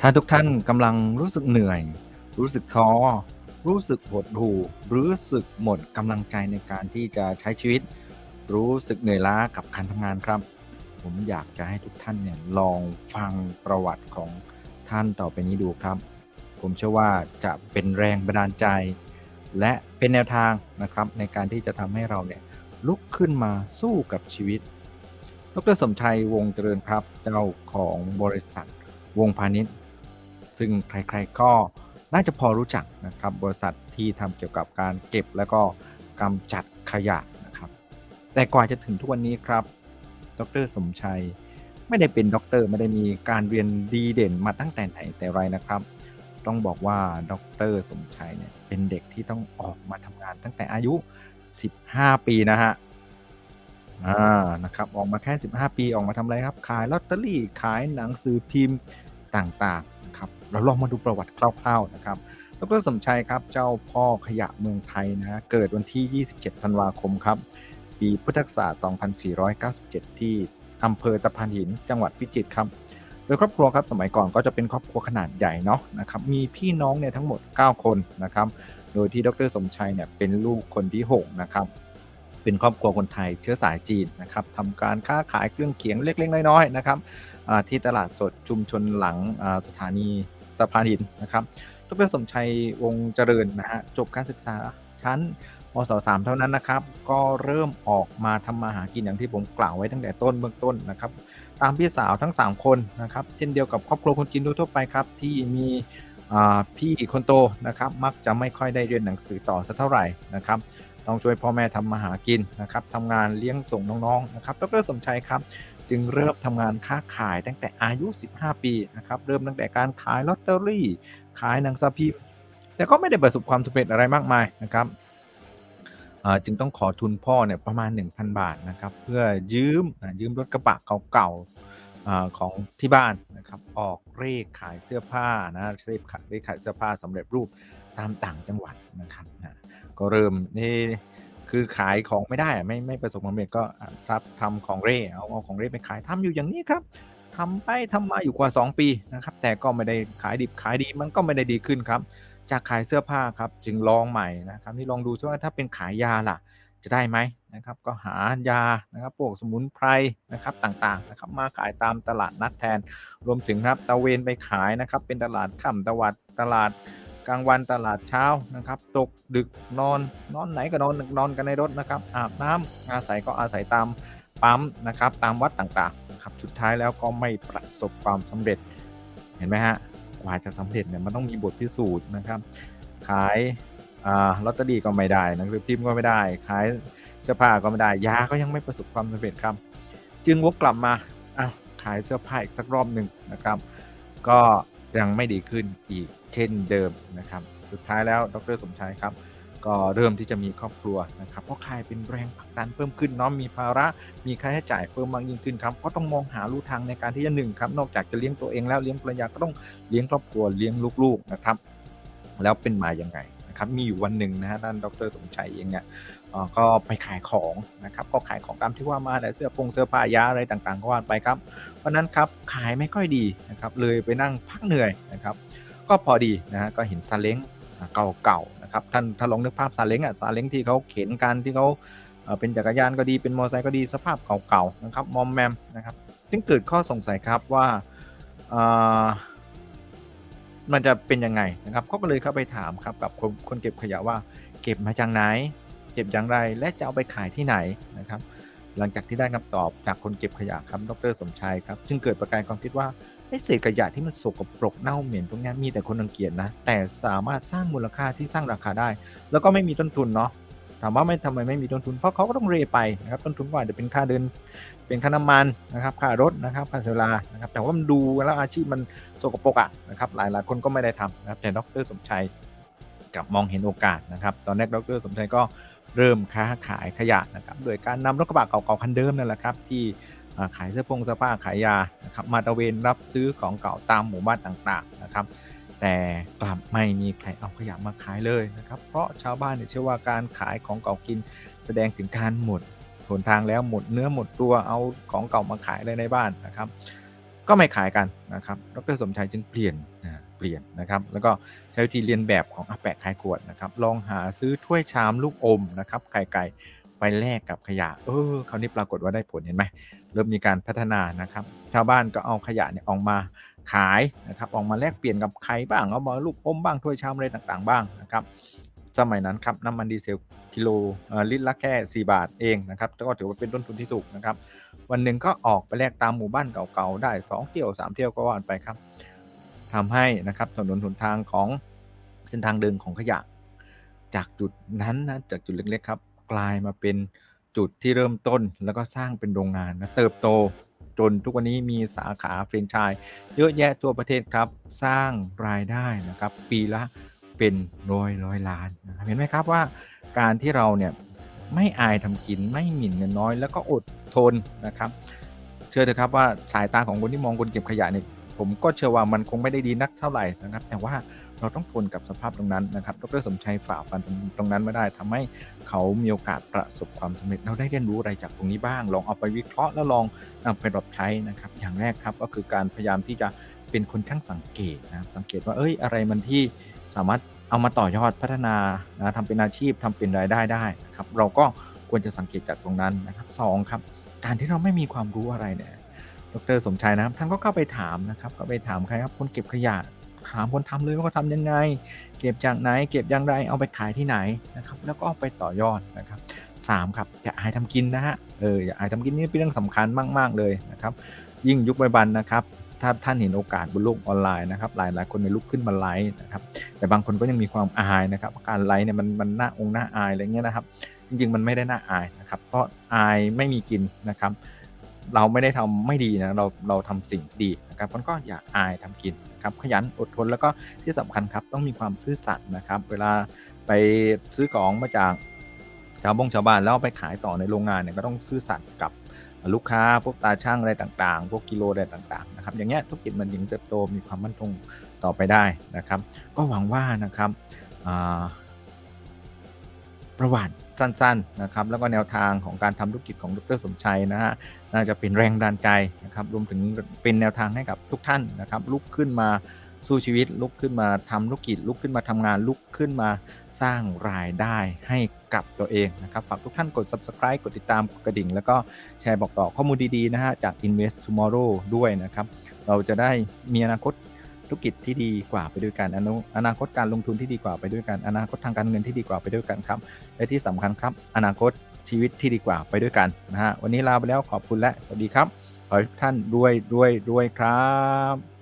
ถ้าทุกท่านกำลังรู้สึกเหนื่อย รู้สึกท้อ รู้สึกหดหู่ รู้สึกหมดกำลังใจในการที่จะใช้ชีวิต รู้สึกเหนื่อยล้ากับการทำงานครับ ผมอยากจะให้ทุกท่านเนี่ยลองฟังประวัติของท่านต่อไปนี้ดูครับ ผมเชื่อว่าจะเป็นแรงบันดาลใจ และเป็นแนวทางนะครับในการที่จะทำให้เราเนี่ยลุกขึ้นมาสู้กับชีวิต ดรสมชัยวงศ์เจริญครับ เจ้าของบริษัทวงพาณิชย์ ซึ่งใครๆก็น่าจะพอรู้จักนะครับบริษัทที่ทำเกี่ยวกับการเก็บแล้วก็กำจัดขยะนะครับ แต่กว่าจะถึงทุกวันนี้ครับ ดรสมชัยไม่ได้เป็นด็อกเตอร์ไม่ได้มีการเรียนดีเด่นมาตั้งแต่ไหนแต่ไรนะครับ ต้องบอกว่าดรสมชัยเนี่ยเป็นเด็กที่ต้องออกมาทำงานตั้งแต่อายุ 15 ปีนะฮะอานะครับออกมาแค่ 15 ปีออกมาทำอะไรครับ ขายลอตเตอรี่ขายหนังสือพิมพ์ต่างๆ นะครับเราลองมาดูประวัติคร่าวๆนะครับดรสมชัยครับเจ้าพ่อขยะเมืองไทยนะเกิดวันที่ 27 ธันวาคมครับ ปีพุทธศักราช2497 ที่อำเภอตะพานหินจังหวัดพิจิตรครับโดยครอบครัวครับสมัยก่อนก็จะเป็นครอบครัวขนาดใหญ่เนาะนะครับมีพี่น้องเนี่ยทั้งหมด 9 คนนะครับโดยที่ดรสมชัยเนี่ยเป็นลูกคนที่6นะครับเป็นครอบครัวคนไทยเชื้อสายจีนนะครับทำการค้าขายเครื่องเคียงเล็กๆน้อยๆนะครับ ที่ตลาดสดชุมชนหลังสถานีตะพานหินนะครับดรสมชัยวงเจริญนะฮะจบการศึกษาชั้นมศสามเท่านั้นนะครับ ก็เริ่มออกมาทำมาหากินอย่างที่ผมกล่าวไว้ตั้งแต่ต้นเบื้องต้นนะครับ ตามพี่สาวทั้ง 3 คนนะครับ เช่นเดียวกับครอบครัวคนจีนทั่วไปครับ ที่มีอ่าพี่คนโตนะครับ มักจะไม่ค่อยได้เรียนหนังสือต่อสักเท่าไหร่นะครับ ต้องช่วยพ่อแม่ทำมาหากินนะครับทำงานเลี้ยงส่งน้องๆนะครับ ดรสมชัยครับ จึงเริ่มทำงานค้าขายตั้งแต่อายุ 15 ปีนะครับ เริ่มตั้งแต่การขายลอตเตอรี่ ขายหนังสือพิมพ์ แต่ก็ไม่ได้ประสบความสำเร็จอะไรมากมายนะครับจึงต้องขอทุนพ่อเนี่ยประมาณ 1,000 บาทนะครับ เพื่อยืมยืมรถกระบะเก่าๆของที่บ้านนะครับ ออกเร่ขายเสื้อผ้านะเร่ขายเร่ขายเสื้อผ้าสำเร็จรูปตามต่างจังหวัดนะครับนะก็เริ่มนี่ คือขายของไม่ได้ไม่ไม่ประสบความสำเร็จก็รับทำของเร่เอาเอาของเร่ไปขายทำอยู่อย่างนี้ครับทำไปทำมาอยู่กว่า 2 ปีนะครับ แต่ก็ไม่ได้ขายดิบขายดีมันก็ไม่ได้ดีขึ้นครับ จากขายเสื้อผ้าครับจึงลองใหม่นะครับนี่ลองดูซิว่าถ้าเป็นขายยาล่ะ จะได้ไหมนะครับก็หายานะครับพวกสมุนไพรนะครับต่างๆนะครับมาขายตามตลาดนัดแทน รวมถึงครับตะเวนไปขายนะครับเป็นตลาดค่ำตะวัดตลาด กลางวันตลาดเช้านะครับ ตกดึกนอนนอนไหนก็นอนนอนกันในรถนะครับ อาบน้ำอาศัยก็อาศัยตามปั๊มนะครับ ตามวัดต่างๆนะครับสุดท้ายแล้วก็ไม่ประสบความสำเร็จเห็นไหมฮะกว่าจะสำเร็จเนี่ยมันต้องมีบทพิสูจน์นะครับ ขายอ่าลอตเตอรี่ก็ไม่ได้หนังสือพิมพ์ก็ไม่ได้ ขายเสื้อผ้าก็ไม่ได้ยาก็ยังไม่ประสบความสำเร็จครับ จึงวกกลับมาอ้าวขายเสื้อผ้าอีกสักรอบหนึ่งนะครับ ก็ ยังไม่ดีขึ้นอีกเช่นเดิมนะครับ สุดท้ายแล้วดรสมชายครับ ก็เริ่มที่จะมีครอบครัวนะครับเพราะใครเป็นแรงผลักดันเพิ่มขึ้นเนาะมีภาระมีค่าใช้จ่ายเพิ่มมากยิ่งขึ้นครับก็ต้องมองหาลู่ทางในการที่จะหนึ่งครับนอกจากจะเลี้ยงตัวเองแล้วเลี้ยงภรรยาก็ต้องเลี้ยงครอบครัวเลี้ยงลูกๆนะครับ แล้วเป็นมาอยังไงนะครับมีอยู่วันหนึ่งนะฮะท่านดรสมชัยเองเนี่ย ก็ไปขายของนะครับก็ขายของตามที่ว่ามาแต่เสื้อผงเสื้อผ้ายาอะไรต่างๆก็ว่าไปครับเพราะนั้นครับขายไม่ค่อยดีนะครับเลยไปนั่งพักเหนื่อยนะครับก็พอดีนะฮะก็เห็นซาเล้งเก่าๆนะครับท่านถ้าลองนึกภาพซาเล้งอะซาเล้งที่เขาเข็นกันที่เขาเป็นจักรยานก็ดีเป็นมอเตอร์ไซค์ก็ดีสภาพเก่าๆนะครับมอมแมมนะครับจึงเกิดข้อสงสัยครับว่าอ่ามันจะเป็นยังไงนะครับเขาก็เลยเข้าไปถามครับกับคนคนเก็บขยะว่าเก็บมาจากไหน เก็บอย่างไร และจะเอาไปขายที่ไหนนะครับ หลังจากที่ได้คำตอบจากคนเก็บขยะครับ ดรสมชัยครับ จึงเกิดประกายความคิดว่าไอ้เศษขยะที่มันสกปรกเน่าเหม็นพวกนี้มีแต่คนรังเกียจนะ แต่สามารถสร้างมูลค่าที่สร้างราคาได้ แล้วก็ไม่มีต้นทุนเนาะถามว่าไม่ทำไมไม่มีต้นทุน เพราะเขาก็ต้องเรไปนะครับ ต้นทุนก็อาจจะเป็นค่าเดิน เป็นค่าน้ำมันนะครับ ค่ารถนะครับ ค่าเสียเวลานะครับ แต่ว่ามันดูแล้วอาชีพมันสกปรกอะนะครับ หลายหลายคนก็ไม่ได้ทำนะครับ แต่ดรสมชัยกลับมองเห็นโอกาสนะครับ ตอนแรกดรสมชัยก็ เริ่มค้าขายขยะนะครับโดยการนำรถกระบะเก่าๆคันเดิมนั่นแหละครับที่ขายเสื้อผงเสื้อผ้าขายยานะครับมาตะเวนรับซื้อของเก่าตามหมู่บ้านต่างๆนะครับแต่กลับไม่มีใครเอาขยะมาขายเลยนะครับเพราะชาวบ้านเนี่ยเชื่อว่าการขายของเก่ากินแสดงถึงการหมดหนทางแล้วหมดเนื้อหมดตัวเอาของเก่ามาขายเลยในบ้านนะครับ ก็ไม่ขายกันนะครับดรสมชายจึงเปลี่ยนนะ เปลี่ยนนะครับ แล้วก็ใช้วิธีเรียนแบบของอาแปะขายขวดนะครับ ลองหาซื้อถ้วยชามลูกอมนะครับไข่ไก่ไปแลกกับขยะ เออคราวนี้ปรากฏว่าได้ผลเห็นไหม เริ่มมีการพัฒนานะครับ ชาวบ้านก็เอาขยะเนี่ยออกมาขายนะครับ ออกมาแลกเปลี่ยนกับใครบ้าง เอามาลูกอมบ้างถ้วยชามอะไรต่างๆ บ้างนะครับ สมัยนั้นครับน้ำมันดีเซลกิโลลิตรละแค่ 4 บาทเองนะครับ ก็ถือว่าเป็นต้นทุนที่ถูกนะครับ วันหนึ่งก็ออกไปแลกตามหมู่บ้านเก่าๆ ได้ 2 เที่ยว 3 เที่ยวก็ว่านไปครับ ทำให้นะครับถนนหนทางของเส้นทางเดินของขยะ จากจุดนั้นนะจากจุดเล็กๆครับ กลายมาเป็นจุดที่เริ่มต้นแล้วก็สร้างเป็นโรงงานนะเติบโตจนทุกวันนี้มีสาขาแฟรนไชส์เยอะแยะทั่วประเทศครับ สร้างรายได้นะครับ ปีละเป็นร้อยร้อยล้านนะครับเห็นไหมครับว่าการที่เราเนี่ยไม่อายทำกินไม่หมิ่นเงินน้อย แล้วก็อดทนนะครับ เชื่อเถอะครับว่าสายตาของคนที่มองคนเก็บขยะเนี่ย ผมก็เชื่อว่ามันคงไม่ได้ดีนักเท่าไหร่นะครับ แต่ว่าเราต้องทนกับสภาพตรงนั้นนะครับดรสมชัยฝ่าฟันตรงนั้นไม่ได้ทำให้เขามีโอกาสประสบความสำเร็จเราได้เรียนรู้อะไรจากตรงนี้บ้าง ลองเอาไปวิเคราะห์แล้วลองนำไปปรับใช้นะครับ อย่างแรกครับก็คือการพยายามที่จะเป็นคนช่างสังเกตนะครับสังเกตว่าเอ้ยอะไรมันที่สามารถเอามาต่อยอดพัฒนานะทำเป็นอาชีพทำเป็นรายได้ได้นะครับ เราก็ควรจะสังเกตจากตรงนั้นนะครับสองครับ การที่เราไม่มีความรู้อะไรเนี่ย ดรสมชายนะครับท่านก็เข้าไปถามนะครับก็ไปถามใครครับคนเก็บขยะถามคนทำเลยว่าเขาทำยังไง เก็บจากไหน เก็บอย่างไรเอาไปขายที่ไหนนะครับ แล้วก็เอาไปต่อยอดนะครับสามครับอย่าอายทำกินนะฮะเอออย่าอายทำกินนี่เป็นเรื่องสำคัญมาก ๆ เลยนะครับ ยิ่งยุคปัจจุบันนะครับถ้าท่านเห็นโอกาสบนโลกออนไลน์นะครับหลายหลายคนในลุกขึ้นมาไลฟ์นะครับ แต่บางคนก็ยังมีความอายนะครับการไลฟ์เนี่ยมันมันหน่าองค์น่าอายอะไรเงี้ยนะครับ จริง ๆ มันไม่ได้หน่าอายนะครับ เพราะอายไม่มีกินนะครับ เราไม่ได้ทำไม่ดีนะเราเราทำสิ่งดีนะครับมันก็อย่าอายทำกินนะครับขยันอดทนแล้วก็ที่สำคัญครับต้องมีความซื่อสัตย์นะครับ เวลาไปซื้อของมาจากชาวบงชาวบ้านแล้วไปขายต่อในโรงงานเนี่ยก็ต้องซื่อสัตย์กับลูกค้าพวกตาช่างอะไรต่างๆ พวกกิโลอะไรต่างๆนะครับอย่างเงี้ยธุรกิจมันถึงเติบโตมีความมั่นคงต่อไปได้นะครับ ก็หวังว่านะครับ ประวัติสั้นๆนะครับแล้วก็แนวทางของการทำธุรกิจของดรสมชัยนะฮะน่าจะเป็นแรงดันใจนะครับรวมถึงเป็นแนวทางให้กับทุกท่านนะครับลุกขึ้นมาสู้ชีวิตลุกขึ้นมาทำธุรกิจลุกขึ้นมาทำงานลุกขึ้นมาสร้างรายได้ให้กับตัวเองนะครับฝากทุกท่านกด subscribe กดติดตามกดกระดิ่ง แล้วก็แชร์บอกต่อข้อมูลดีๆนะฮะจาก Invest Tomorrow ด้วยนะครับ เราจะได้มีอนาคต ธุรกิจที่ดีกว่าไปด้วยกันอนาอนาคตการลงทุนที่ดีกว่าไปด้วยกันอนาคตทางการเงินที่ดีกว่าไปด้วยกันครับ และที่สำคัญครับ อนาคตชีวิตที่ดีกว่าไปด้วยกันนะฮะวันนี้ลาไปแล้วขอบคุณและสวัสดีครับขอให้ทุกท่านรวยรวยรวยครับ